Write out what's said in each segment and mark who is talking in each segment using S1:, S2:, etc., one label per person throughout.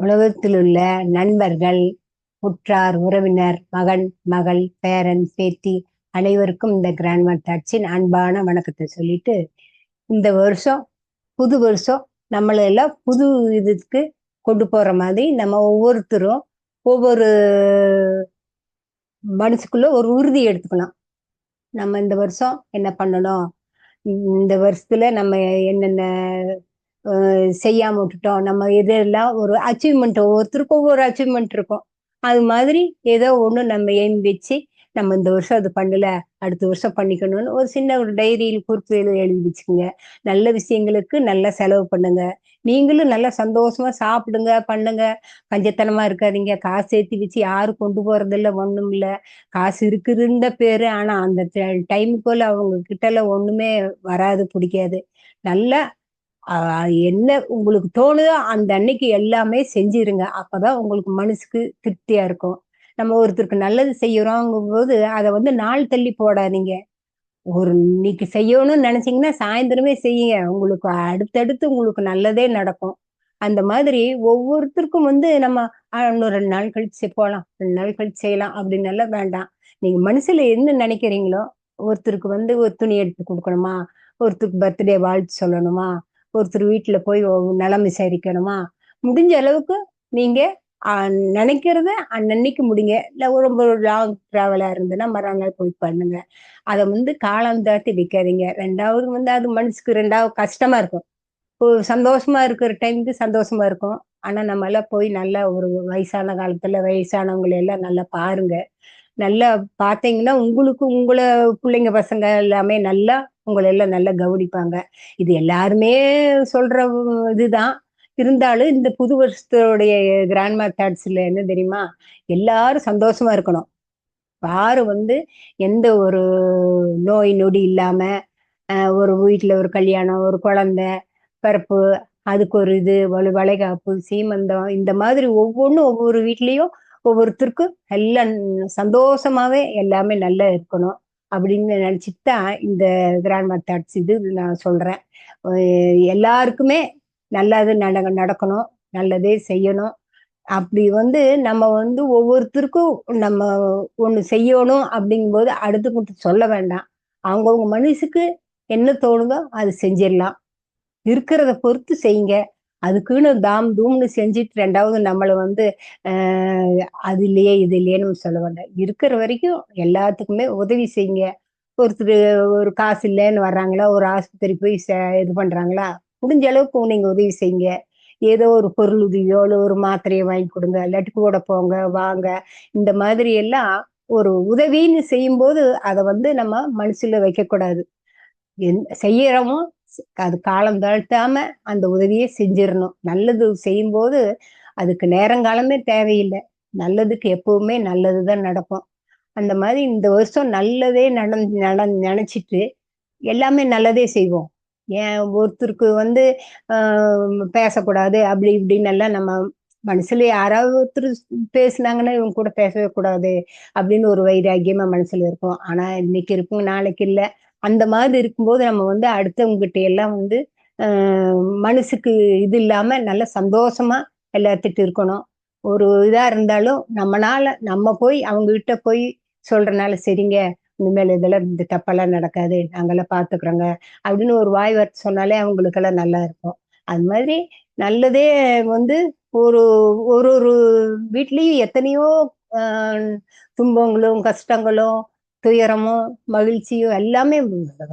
S1: உலகத்தில் உள்ள நண்பர்கள் உற்றார் உறவினர் மகன் மகள் பேரன் பேத்தி அனைவருக்கும் இந்த கிராண்ட்மா தாட்சின் அன்பான வணக்கத்தை சொல்லிட்டு இந்த வருஷம் புது வருஷம் நம்மள எல்லாம் புது இதுக்கு கொண்டு போற மாதிரி நம்ம ஒவ்வொருத்தரும் ஒவ்வொரு மனசுக்குள்ள ஒரு உறுதி எடுத்துக்கணும். நம்ம இந்த வருஷம் என்ன பண்ணணும்? இந்த வருஷத்துல நம்ம என்னென்ன செய்யாம விட்டுட்டோம். நம்ம இதெல்லாம் ஒரு அச்சீவ்மெண்ட் ஒவ்வொருத்தருக்கும் ஒவ்வொரு அச்சீவ்மெண்ட் இருக்கும். அது மாதிரி ஏதோ ஒன்று நம்ம எய்ம் வச்சு நம்ம இந்த வருஷம் அது பண்ணல அடுத்த வருஷம் பண்ணிக்கணும்னு ஒரு சின்ன ஒரு டைரியில் குறிப்பு எழுதி வச்சுக்கோங்க. நல்ல விஷயங்களுக்கு நல்லா செலவு பண்ணுங்க. நீங்களும் நல்லா சந்தோஷமா சாப்பிடுங்க பண்ணுங்க. பஞ்சத்தனமா இருக்காதீங்க. காசு சேர்த்து வச்சு யாரும் கொண்டு போறது இல்லை. ஒண்ணும் காசு இருக்குதுன்ற பேரு ஆனா அந்த டைமுக்குள்ள அவங்க கிட்ட எல்லாம் ஒண்ணுமே வராது பிடிக்காது. நல்லா என்ன உங்களுக்கு தோணுதோ அந்த அன்னைக்கு எல்லாமே செஞ்சிருங்க. அப்பதான் உங்களுக்கு மனசுக்கு திருப்தியா இருக்கும். நம்ம ஒருத்தருக்கு நல்லது செய்யறோங்கும் போது அதை வந்து நாள் தள்ளி போடாதீங்க. ஒரு இன்னைக்கு செய்யணும்னு நினைச்சீங்கன்னா சாயந்தரமே செய்யுங்க. உங்களுக்கு அடுத்தடுத்து உங்களுக்கு நல்லதே நடக்கும். அந்த மாதிரி ஒவ்வொருத்தருக்கும் வந்து நம்ம இன்னும் ரெண்டு நாள் கழிச்சு போகலாம் ரெண்டு நாள் கழிச்சு செய்யலாம் அப்படின்னு எல்லாம் வேண்டாம். நீங்க மனசுல என்ன நினைக்கிறீங்களோ ஒருத்தருக்கு வந்து ஒரு துணி எடுத்து கொடுக்கணுமா ஒருத்தருக்கு பர்த்டே வாழ்த்து சொல்லணுமா ஒருத்தர் வீட்டுல போய் நலம் விசாரிக்கணுமா? முடிஞ்ச அளவுக்கு நீங்க நினைக்கிறத அன்னன்னைக்கு முடிங்க. இல்லை ரொம்ப லாங் டிராவலா இருந்ததுன்னா மறுநாள் போய் பண்ணுங்க. அதை வந்து காலம் தாட்டி வைக்காதீங்க. ரெண்டாவது வந்து அது மனசுக்கு ரெண்டாவது கஷ்டமா இருக்கும். சந்தோஷமா இருக்கிற டைமுக்கு சந்தோஷமா இருக்கும். ஆனா நம்ம எல்லாம் போய் நல்லா ஒரு வயசான காலத்துல வயசானவங்களை எல்லாம் நல்லா பாருங்க. நல்லா பார்த்தீங்கன்னா உங்களுக்கு உங்களை பிள்ளைங்க பசங்க எல்லாமே நல்லா உங்களை எல்லாம் நல்லா கவனிப்பாங்க. இது எல்லாருமே சொல்ற இதுதான். இருந்தாலும் இந்த புது வருஷத்துடைய கிராண்ட்மா தாட்ஸ்ல என்ன தெரியுமா? எல்லாரும் சந்தோஷமா இருக்கணும். யாரும் வந்து எந்த ஒரு நோய் நொடி இல்லாம ஒரு வீட்டுல ஒரு கல்யாணம் ஒரு குழந்தை பிறப்பு அதுக்கு ஒரு இது வலு வளைகாப்பு சீமந்தம் இந்த மாதிரி ஒவ்வொன்றும் ஒவ்வொரு வீட்லயும் ஒவ்வொருத்தருக்கும் எல்லாம் சந்தோஷமாவே எல்லாமே நல்லா இருக்கணும். அப்படின்னு நினைச்சிட்டு தான் இந்த கிராண்ட் மத்தட்ஸ் இது நான் சொல்றேன். எல்லாருக்குமே நல்லது நட நடக்கணும் நல்லதே செய்யணும். அப்படி வந்து நம்ம வந்து ஒவ்வொருத்தருக்கும் நம்ம ஒண்ணு செய்யணும் அப்படிங்கும்போது அடுத்து சொல்ல வேண்டாம். அவங்கவுங்க மனசுக்கு என்ன தோணுதோ அது செஞ்சிடலாம். இருக்கிறத பொறுத்து செய்யுங்க. அதுக்குன்னு தாம் தூம்னு செஞ்சுட்டு ரெண்டாவது நம்மளை வந்து அது இல்லையே இது இல்லையேன்னு சொல்ல வேண்டாம் இருக்கிற வரைக்கும் எல்லாத்துக்குமே உதவி செய்யுங்க. ஒருத்தர் ஒரு காசு இல்லைன்னு வர்றாங்களா ஒரு ஆஸ்பத்திரி போய் இது பண்றாங்களா முடிஞ்ச அளவுக்கு நீங்க உதவி செய்யுங்க. ஏதோ ஒரு பொருள் உதவியோ இல்லை ஒரு மாத்திரையை வாங்கி கொடுங்க இல்லாட்டி கூட போங்க வாங்க. இந்த மாதிரி எல்லாம் ஒரு உதவின்னு செய்யும்போது அதை வந்து நம்ம மனசுல வைக்கக்கூடாது. என் செய்யறவும் அது காலம் தாழ்த்தாம அந்த உதவியை செஞ்சிடணும். நல்லது செய்யும்போது அதுக்கு நேரங்காலமே தேவையில்லை. நல்லதுக்கு எப்பவுமே நல்லதுதான் நடக்கும். அந்த மாதிரி இந்த வருஷம் நல்லதே நட நட நினைச்சிட்டு எல்லாமே நல்லதே செய்வோம். ஏன் ஒருத்தருக்கு வந்து பேசக்கூடாது அப்படி இப்படின்னு எல்லாம் நம்ம மனசுல யாராவது ஒருத்தர் பேசினாங்கன்னா இவங்க கூட பேசவே கூடாது அப்படின்னு ஒரு வைராக்கியமா மனசுல இருக்கும். ஆனா இன்னைக்கு இருக்கும் நாளைக்கு இல்லை. அந்த மாதிரி இருக்கும்போது நம்ம வந்து அடுத்தவங்ககிட்ட எல்லாம் வந்து மனசுக்கு இது இல்லாம நல்ல சந்தோஷமா எல்லாத்திட்டு இருக்கணும். ஒரு இதா இருந்தாலும் நம்மனால நம்ம போய் அவங்க கிட்ட போய் சொல்றனால சரிங்க இனிமேல் இதெல்லாம் இந்த தப்பெல்லாம் நடக்காது நாங்கெல்லாம் பாத்துக்கிறோங்க அப்படின்னு ஒரு வாய் வார்த்தை சொன்னாலே அவங்களுக்கெல்லாம் நல்லா இருக்கும். அது மாதிரி நல்லதே வந்து ஒரு ஒரு ஒரு வீட்லயும் எத்தனையோ துன்பங்களும் கஷ்டங்களும் துயரமும் மகிழ்ச்சியோ எல்லாமே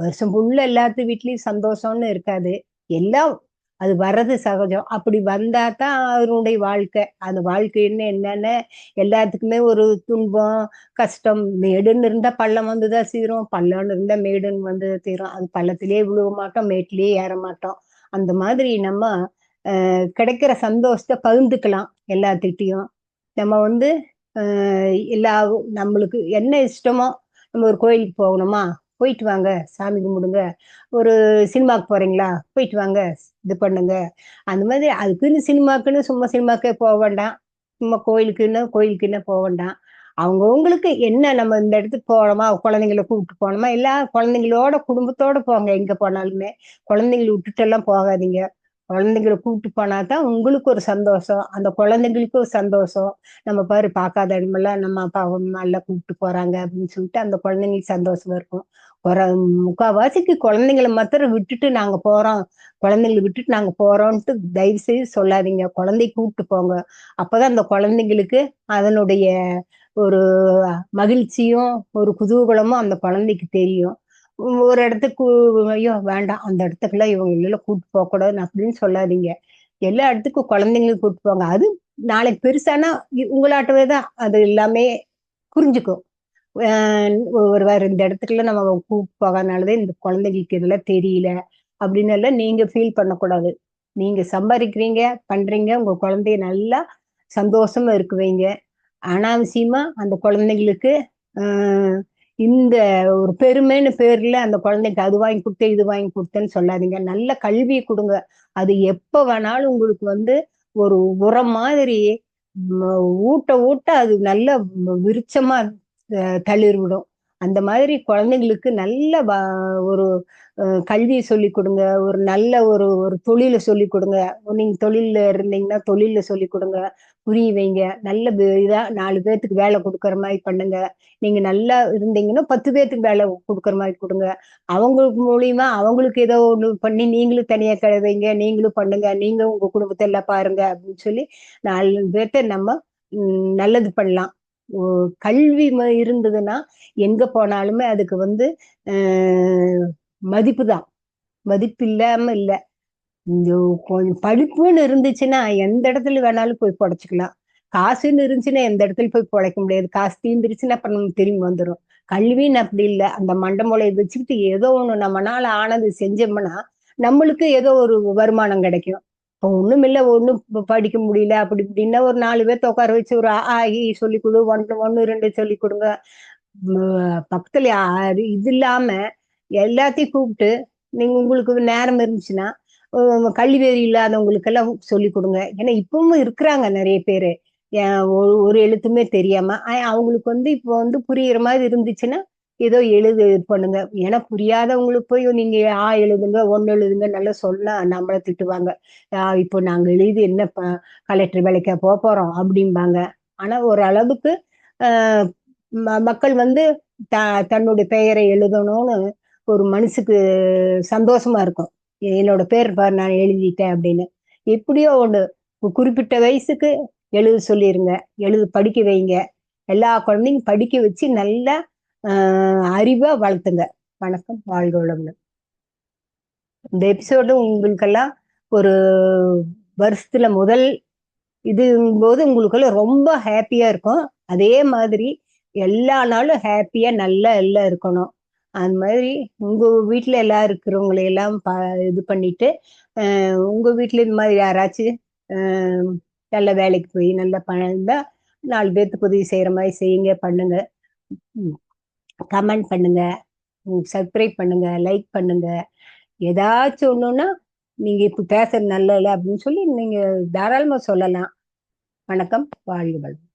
S1: வருஷம் ஃபுல்லா எல்லாத்து வீட்லயும் சந்தோஷம்னு இருக்காது. எல்லாம் அது வர்றது சகஜம். அப்படி வந்தா தான் அவருடைய வாழ்க்கை. அந்த வாழ்க்கைன்னு என்னன்னு? எல்லாத்துக்குமே ஒரு துன்பம் கஷ்டம். மேடுன்னு இருந்தா பள்ளம் வந்துதான் சீரும். பள்ளம்னு இருந்தா மேடுன்னு வந்து தீரும் அது பள்ளத்திலேயே விழுக மாட்டோம் மேட்டிலேயே ஏற மாட்டோம். அந்த மாதிரி நம்ம கிடைக்கிற சந்தோஷத்தை பகிர்ந்துக்கலாம் எல்லாத்திட்டையும். நம்ம வந்து எல்லா நம்மளுக்கு என்ன இஷ்டமோ நம்ம ஒரு கோயிலுக்கு போகணுமா? போயிட்டு வாங்க. சாமி கும்பிடுங்க. ஒரு சினிமாவுக்கு போறீங்களா? போயிட்டு வாங்க. இது பண்ணுங்க. அந்த மாதிரி அதுக்குன்னு சினிமாக்குன்னு சும்மா சினிமாக்கே போக வேண்டாம். சும்மா கோயிலுக்குன்னு கோயிலுக்குன்னு போக வேண்டாம். அவங்கவுங்களுக்கு என்ன நம்ம இந்த இடத்துக்கு போகணுமா? குழந்தைங்கள கூப்பிட்டு போகணுமா? எல்லா குழந்தைங்களோட குடும்பத்தோட போங்க. எங்க போனாலுமே. குழந்தைங்களை விட்டுட்டு எல்லாம் போகாதீங்க. குழந்தைங்களை கூப்பிட்டு போனா தான் உங்களுக்கு ஒரு சந்தோஷம். அந்த குழந்தைங்களுக்கு ஒரு சந்தோஷம். நம்ம பாரு பார்க்காத இடமெல்லாம் நம்ம அப்பா அம்மா எல்லாம் கூப்பிட்டு போறாங்க அப்படின்னு சொல்லிட்டு அந்த குழந்தைங்களுக்கு சந்தோஷமா இருக்கும். ஒரு முக்காவாசிக்கு குழந்தைங்களை மாத்திரம் விட்டுட்டு நாங்க போறோம். குழந்தைங்களை விட்டுட்டு நாங்க போறோம்ட்டு தயவு செய்து சொல்லாதீங்க. குழந்தைய கூப்பிட்டு போங்க. அப்பதான் அந்த குழந்தைங்களுக்கு அதனுடைய ஒரு மகிழ்ச்சியும் ஒரு குதூகலமும் அந்த குழந்தைக்கு தெரியும். ஒரு இடத்துக்கு ஐயோ வேண்டாம். அந்த இடத்துக்குலாம் இவங்க எல்லாம் கூப்பிட்டு போகக்கூடாதுன்னு அப்படின்னு சொல்லாதீங்க. எல்லா இடத்துக்கும் குழந்தைங்களுக்கு கூப்பிட்டு போங்க. அது நாளைக்கு பெருசானா உங்களாட்டவே தான் அது எல்லாமே புரிஞ்சுக்கும். ஒரு வேற இந்த இடத்துக்குள்ள நம்ம கூப்பிட்டு போகாதனாலதான் இந்த குழந்தைங்களுக்கு இதெல்லாம் தெரியல அப்படின்னு எல்லாம் நீங்க ஃபீல் பண்ணக்கூடாது. நீங்க சம்பாதிக்கிறீங்க பண்றீங்க உங்க குழந்தைய நல்லா சந்தோஷமா இருக்குவீங்க. அனாவசியமா அந்த குழந்தைங்களுக்கு ஆஹ் இந்த ஒரு பெருமைன்னு பேர்ல அந்த குழந்தைக்கு அது வாங்கி கொடுத்தேன் இது வாங்கி கொடுத்தேன்னு சொல்லாதீங்க. நல்ல கல்வி கொடுங்க. அது எப்ப வேணாலும் உங்களுக்கு வந்து ஒரு உரம் மாதிரி ஊட்ட ஊட்ட அது நல்ல விருச்சமா விருட்சமா அஹ், தளிர் விடும் அந்த மாதிரி குழந்தைங்களுக்கு நல்ல வ- ஒரு கல்வியை சொல்லி கொடுங்க. ஒரு நல்ல ஒரு ஒரு தொழிலை சொல்லி கொடுங்க. நீங்க தொழில இருந்தீங்கன்னா தொழில சொல்லி கொடுங்க. புரிய வைங்க. நல்ல இதா நாலு பேர்த்துக்கு வேலை கொடுக்குற மாதிரி பண்ணுங்க. நீங்க நல்லா இருந்தீங்கன்னா பத்து பேர்த்துக்கு வேலை கொடுக்குற மாதிரி கொடுங்க. அவங்களுக்கு மூலியமா அவங்களுக்கு ஏதோ ஒண்ணு பண்ணி நீங்களும் தனியா கிழவைங்க நீங்களும் பண்ணுங்க. நீங்க உங்க குடும்பத்தை எல்லாம் பாருங்க அப்படின்னு சொல்லி நாலு பேர்த்த நம்ம நல்லது பண்ணலாம். கல்வி இருந்ததுன்னா எங்க போனாலுமே அதுக்கு வந்து மதிப்பு தான். மதிப்பு இல்லாம இல்ல. கொஞ்சம் படிப்புன்னு இருந்துச்சுன்னா எந்த இடத்துல வேணாலும் போய் புடைச்சுக்கலாம். காசுன்னு இருந்துச்சுன்னா எந்த இடத்துல போய் பொழைக்க முடியாது. காசு தீந்துருச்சுன்னா அப்ப நமக்கு திரும்பி வந்துடும் கல்வின்னு அப்படி இல்லை. அந்த மண்டமூலையை வச்சுக்கிட்டு ஏதோ ஒண்ணு நம்மனால ஆனது செஞ்சோம்னா நம்மளுக்கு ஏதோ ஒரு வருமானம் கிடைக்கும். இப்போ ஒண்ணும் இல்லை ஒன்றும் படிக்க முடியல அப்படி இப்படின்னா ஒரு நாலு பேர்த்த உட்கார வச்சு ஒரு ஆ ஆகி சொல்லி கொடு ஒன்று ஒன்று ரெண்டு சொல்லி கொடுங்க. பக்கத்துல யாரு இது இல்லாம எல்லாத்தையும் கூப்பிட்டு நீங்க உங்களுக்கு நேரம் இருந்துச்சுன்னா கல்வி இல்லாதவங்களுக்கெல்லாம் சொல்லி கொடுங்க. ஏன்னா இப்பவும் இருக்கிறாங்க நிறைய பேர். ஒரு ஒரு எழுத்துமே தெரியாம. ஆ- அவங்களுக்கு வந்து இப்போ வந்து புரியுற மாதிரி இருந்துச்சுன்னா ஏதோ எழுது இது பண்ணுங்க. ஏன்னா புரியாதவங்களுக்கு போய் நீங்க ஆ எழுதுங்க ஒன்னு எழுதுங்க நல்லா சொன்னா நம்மளை திட்டுவாங்க. இப்போ நாங்க எழுதி என்ன ப- கலெக்டர் வேலைக்கா போக போறோம் அப்படிம்பாங்க. ஆனா ஒரு அளவுக்கு ம- மக்கள் வந்து த தன்னுடைய பெயரை எழுதணும்னு ஒரு மனசுக்கு சந்தோஷமா இருக்கும். என்னோட பேர் பார் நான் எழுதிட்டேன் அப்படின்னு. எப்படியோ ஒண்ணு. குறிப்பிட்ட வயசுக்கு எழுத சொல்லிருங்க. எழுது படிக்க வைங்க. எல்லா குழந்தையும் படிக்க வச்சு நல்லா ஆஹ் அறிவா வளர்த்துங்க. வணக்கம். வாழ்க இந்த எபிசோடு உங்களுக்கெல்லாம் ஒரு வருஷத்துல முதல் இதுங்கும்போது உங்களுக்குள்ள ரொம்ப ஹாப்பியா இருக்கும். அதே மாதிரி எல்லா நாளும் ஹாப்பியா நல்லா எல்லாம் இருக்கணும். அந்த மாதிரி உங்க வீட்டுல எல்லாம் இருக்கிறவங்களை எல்லாம் ப இது பண்ணிட்டு உங்க வீட்டுல இந்த மாதிரி யாராச்சும் நல்ல வேலைக்கு போய் நல்ல பணம் இருந்தா நாலு பேர்த்துக்கு உதவி செய்யற மாதிரி செய்யுங்க பண்ணுங்க. கமெண்ட் பண்ணுங்க. சப்ஸ்கிரைப் பண்ணுங்க லைக் பண்ணுங்க. ஏதாச்சும் ஒண்ணுன்னா நீங்க இப்ப பேசுறது நல்ல இல்லை அப்படின்னு சொல்லி நீங்க தாராளமா சொல்லலாம். வணக்கம். வாழ்க வளம்